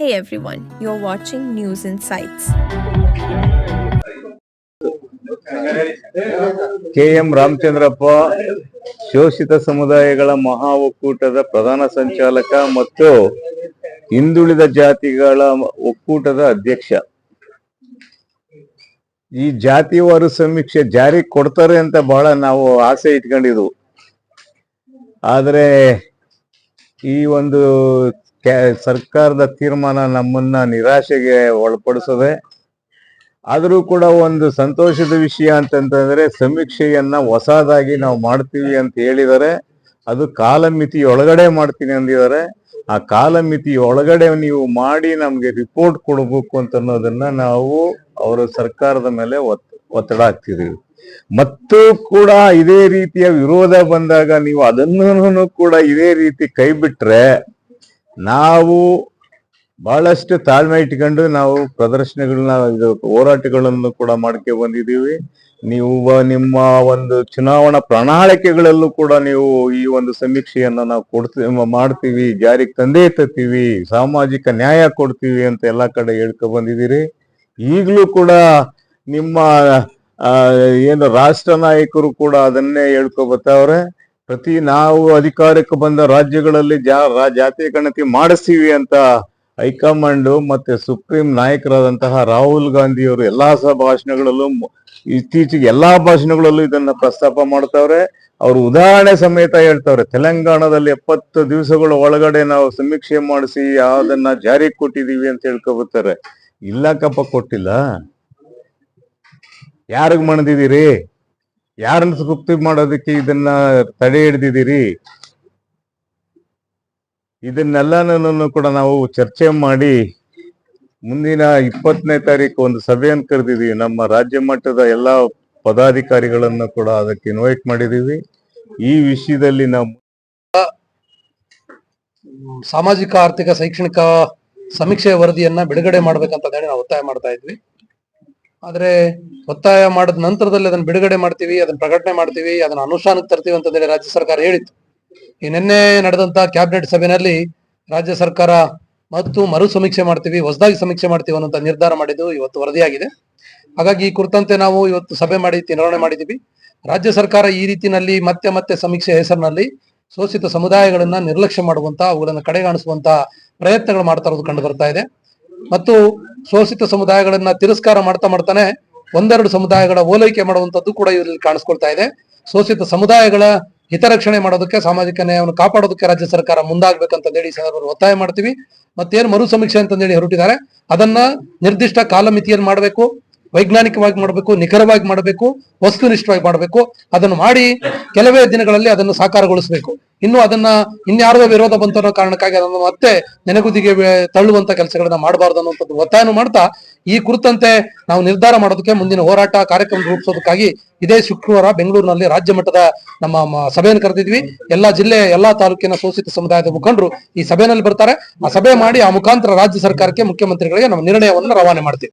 Hey everyone, you're watching News Insights. K M Ramachandrappa ಶೋಷಿತ ಸಮುದಾಯಗಳ ಮಹಾ ಒಕ್ಕೂಟದ ಪ್ರಧಾನ ಸಂಚಾಲಕ ಮತ್ತು ಹಿಂದುಳಿದ ಜಾತಿಗಳ ಒಕ್ಕೂಟದ ಅಧ್ಯಕ್ಷ ಈ ಜಾತಿವಾರು ಸಮೀಕ್ಷೆ ಜಾರಿ ಕೊಡ್ತಾರೆ ಅಂತ ಬಹಳ ನಾವು ಆಸೆ ಇಟ್ಕೊಂಡಿದ್ವು ಆದರೆ ಈ ಒಂದು ಸರ್ಕಾರದ ತೀರ್ಮಾನ ನಮ್ಮನ್ನ ನಿರಾಶೆಗೆ ಒಳಪಡಿಸದೆ. ಆದರೂ ಕೂಡ ಒಂದು ಸಂತೋಷದ ವಿಷಯ ಅಂತಂತಂದ್ರೆ ಸಮೀಕ್ಷೆಯನ್ನ ಹೊಸದಾಗಿ ನಾವು ಮಾಡ್ತೀವಿ ಅಂತ ಹೇಳಿದರೆ. ಅದು ಕಾಲಮಿತಿ ಒಳಗಡೆ ಮಾಡ್ತೀನಿ ಅಂದಿದ್ದಾರೆ ಆ ಕಾಲಮಿತಿ ಒಳಗಡೆ ನೀವು ಮಾಡಿ ನಮ್ಗೆ ರಿಪೋರ್ಟ್ ಕೊಡಬೇಕು ಅಂತ ಅನ್ನೋದನ್ನ ನಾವು ಅವರ ಸರ್ಕಾರದ ಮೇಲೆ ಒತ್, ಒತ್ತಡ ಹಾಕ್ತಿದೀವಿ. ಮತ್ತು ಕೂಡ ಇದೇ ರೀತಿಯ ವಿರೋಧ ಬಂದಾಗ ನೀವು ಅದನ್ನು ಕೂಡ ಇದೇ ರೀತಿ ಕೈ ಬಿಟ್ರೆ ನಾವು ಬಹಳಷ್ಟು ತಾಳ್ಮೆ ಇಟ್ಕೊಂಡು ನಾವು ಪ್ರದರ್ಶನಗಳನ್ನ, ಇದು ಹೋರಾಟಗಳನ್ನು ಕೂಡ ಮಾಡ್ಕೆ ಬಂದಿದ್ದೀವಿ. ನೀವು ನಿಮ್ಮ ಒಂದು ಚುನಾವಣಾ ಪ್ರಣಾಳಿಕೆಗಳಲ್ಲೂ ಕೂಡ ನೀವು ಈ ಒಂದು ಸಮೀಕ್ಷೆಯನ್ನ ನಾವು ಕೊಡ್ತೀವಿ ಮಾಡ್ತೀವಿ. ಜಾರಿಗೆ ತಂದೇ ತತ್ತೀವಿ ಸಾಮಾಜಿಕ ನ್ಯಾಯ ಕೊಡ್ತೀವಿ ಅಂತ ಎಲ್ಲ ಕಡೆ ಹೇಳ್ಕೊ ಬಂದಿದ್ದೀರಿ. ಈಗಲೂ ಕೂಡ ನಿಮ್ಮ ಏನು ರಾಷ್ಟ್ರ ನಾಯಕರು ಕೂಡ ಅದನ್ನೇ ಹೇಳ್ಕೊ ಬರ್ತಾವ್ರೆ. ಪ್ರತಿ ನಾವು ಅಧಿಕಾರಕ್ಕೆ ಬಂದ ರಾಜ್ಯಗಳಲ್ಲಿ ಜಾ ಜಾತಿ ಗಣತಿ ಮಾಡಿಸ್ತೀವಿ ಅಂತ ಹೈಕಮಾಂಡ್ ಮತ್ತೆ ಸುಪ್ರೀಂ ನಾಯಕರಾದಂತಹ ರಾಹುಲ್ ಗಾಂಧಿಯವರು ಎಲ್ಲಾ ಸಹ ಭಾಷಣಗಳಲ್ಲೂ ಇತ್ತೀಚೆಗೆ ಎಲ್ಲಾ ಭಾಷಣಗಳಲ್ಲೂ ಇದನ್ನ ಪ್ರಸ್ತಾಪ ಮಾಡ್ತಾವ್ರೆ. ಅವರು ಉದಾಹರಣೆ ಸಮೇತ ಹೇಳ್ತಾವ್ರೆ, ತೆಲಂಗಾಣದಲ್ಲಿ ಎಪ್ಪತ್ತು ದಿವಸಗಳ ಒಳಗಡೆ ನಾವು ಸಮೀಕ್ಷೆ ಮಾಡಿಸಿ ಅದನ್ನ ಜಾರಿಗೆ ಕೊಟ್ಟಿದೀವಿ ಅಂತ ಹೇಳ್ಕೊಬರ್ತಾರೆ ಕಪ್ಪ, ಕೊಟ್ಟಿಲ್ಲ. ಯಾರಿಗ ಮಣದಿದ್ದೀರಿ? ಯಾರನ್ನ ತೃಪ್ತಿ ಮಾಡೋದಕ್ಕೆ ಇದನ್ನ ತಡೆ ಹಿಡಿದಿದ್ದೀರಿ? ಇದನ್ನೆಲ್ಲನೂ ಕೂಡ ನಾವು ಚರ್ಚೆ ಮಾಡಿ ಮುಂದಿನ ಇಪ್ಪತ್ತನೇ ತಾರೀಕು ಒಂದು ಸಭೆಯನ್ನು ಕರೆದಿದ್ದೀವಿ. ನಮ್ಮ ರಾಜ್ಯ ಮಟ್ಟದ ಎಲ್ಲಾ ಪದಾಧಿಕಾರಿಗಳನ್ನು ಕೂಡ ಅದಕ್ಕೆ ಇನ್ವೈಟ್ ಮಾಡಿದೀವಿ ಈ ವಿಷಯದಲ್ಲಿ ನಾವು ಸಾಮಾಜಿಕ, ಆರ್ಥಿಕ, ಶೈಕ್ಷಣಿಕ ಸಮೀಕ್ಷೆ ವರದಿಯನ್ನ ಬಿಡುಗಡೆ ಮಾಡ್ಬೇಕಂತ ಹೇಳಿ ನಾವು ಒತ್ತಾಯ ಮಾಡ್ತಾ ಇದ್ವಿ. ಆದ್ರೆ ಒತ್ತಾಯ ಮಾಡಿದ ನಂತರದಲ್ಲಿ ಅದನ್ನ ಬಿಡುಗಡೆ ಮಾಡ್ತೀವಿ, ಅದನ್ನ ಪ್ರಕಟಣೆ ಮಾಡ್ತೀವಿ, ಅದನ್ನ ಅನುಷ್ಠಾನಕ್ಕೆ ತರ್ತೀವಿ ಅಂತ ಹೇಳಿ ರಾಜ್ಯ ಸರ್ಕಾರ ಹೇಳಿತ್ತು. ಈ ನಿನ್ನೆ ನಡೆದಂತ ಕ್ಯಾಬಿನೆಟ್ ಸಭೆಯಲ್ಲಿ ರಾಜ್ಯ ಸರ್ಕಾರ ಮತ್ತು ಮರು ಸಮೀಕ್ಷೆ ಮಾಡ್ತೀವಿ, ಹೊಸದಾಗಿ ಸಮೀಕ್ಷೆ ಮಾಡ್ತೀವಿ ಅನ್ನೋಂತ ನಿರ್ಧಾರ ಮಾಡಿದ್ದು ಇವತ್ತು ವರದಿಯಾಗಿದೆ. ಹಾಗಾಗಿ ಈ ಕುರಿತಂತೆ ನಾವು ಇವತ್ತು ಸಭೆ ಮಾಡಿ ನಿರ್ವಹಣೆ ಮಾಡಿದ್ದೀವಿ. ರಾಜ್ಯ ಸರ್ಕಾರ ಈ ರೀತಿಯಲ್ಲಿ ಮತ್ತೆ ಮತ್ತೆ ಸಮೀಕ್ಷೆ ಹೆಸರಿನಲ್ಲಿ ಶೋಷಿತ ಸಮುದಾಯಗಳನ್ನ ನಿರ್ಲಕ್ಷ್ಯ ಮಾಡುವಂತ, ಅವುಗಳನ್ನು ಕಡೆಗಾಣಿಸುವಂತ ಪ್ರಯತ್ನಗಳು ಮಾಡ್ತಾ ಇರೋದು ಕಂಡು ಬರ್ತಾ ಇದೆ. ಮತ್ತು ಶೋಷಿತ ಸಮುದಾಯಗಳನ್ನ ತಿರಸ್ಕಾರ ಮಾಡ್ತಾ ಮಾಡ್ತಾನೆ ಒಂದೆರಡು ಸಮುದಾಯಗಳ ಓಲೈಕೆ ಮಾಡುವಂತದ್ದು ಕೂಡ ಇವರಲ್ಲಿ ಕಾಣಿಸ್ಕೊಳ್ತಾ ಇದೆ. ಶೋಷಿತ ಸಮುದಾಯಗಳ ಹಿತರಕ್ಷಣೆ ಮಾಡೋದಕ್ಕೆ, ಸಾಮಾಜಿಕ ನ್ಯಾಯವನ್ನು ಕಾಪಾಡೋದಕ್ಕೆ ರಾಜ್ಯ ಸರ್ಕಾರ ಮುಂದಾಗಬೇಕಂತ ಹೇಳಿ ಸಂದರ್ಭದಲ್ಲಿ ಒತ್ತಾಯ ಮಾಡ್ತೀವಿ. ಮತ್ತೇನು ಮರು ಸಮೀಕ್ಷೆ ಅಂತಂದೇಳಿ ಹೊರಟಿದ್ದಾರೆ. ಅದನ್ನ ನಿರ್ದಿಷ್ಟ ಕಾಲಮಿತಿಯಲ್ಲಿ ಮಾಡಬೇಕು. ವೈಜ್ಞಾನಿಕವಾಗಿ ಮಾಡಬೇಕು, ನಿಖರವಾಗಿ ಮಾಡಬೇಕು, ವಸ್ತುನಿಷ್ಠವಾಗಿ ಮಾಡಬೇಕು, ಅದನ್ನು ಮಾಡಿ ಕೆಲವೇ ದಿನಗಳಲ್ಲಿ ಅದನ್ನು ಸಾಕಾರಗೊಳಿಸಬೇಕು. ಇನ್ನು ಅದನ್ನ ಇನ್ಯಾರದ ವಿರೋಧ ಬಂತ ಕಾರಣಕ್ಕಾಗಿ ಅದನ್ನು ಮತ್ತೆ ನೆನೆಗುದಿಗೆ ತಳ್ಳುವಂತ ಕೆಲಸಗಳನ್ನ ಮಾಡಬಾರ್ದು ಅನ್ನುವಂಥದ್ದು ಒತ್ತಾಯನೂ ಮಾಡ್ತಾ, ಈ ಕುರಿತಂತೆ ನಾವು ನಿರ್ಧಾರ ಮಾಡೋದಕ್ಕೆ ಮುಂದಿನ ಹೋರಾಟ ಕಾರ್ಯಕ್ರಮ ರೂಪಿಸೋದಕ್ಕಾಗಿ ಇದೇ ಶುಕ್ರವಾರ ಬೆಂಗಳೂರಿನಲ್ಲಿ ರಾಜ್ಯ ಮಟ್ಟದ ನಮ್ಮ ಸಭೆಯನ್ನು ಕರೆದಿದ್ವಿ. ಎಲ್ಲಾ ಜಿಲ್ಲೆ, ಎಲ್ಲಾ ತಾಲೂಕಿನ ಶೋಷಿತ ಸಮುದಾಯದ ಮುಖಂಡರು ಈ ಸಭೆಯಲ್ಲಿ ಬರ್ತಾರೆ. ಆ ಸಭೆ ಮಾಡಿ ಆ ಮುಖಾಂತರ ರಾಜ್ಯ ಸರ್ಕಾರಕ್ಕೆ ಮುಖ್ಯಮಂತ್ರಿಗಳಿಗೆ ನಮ್ಮ ನಿರ್ಣಯವನ್ನು ರವಾನೆ ಮಾಡ್ತೀವಿ.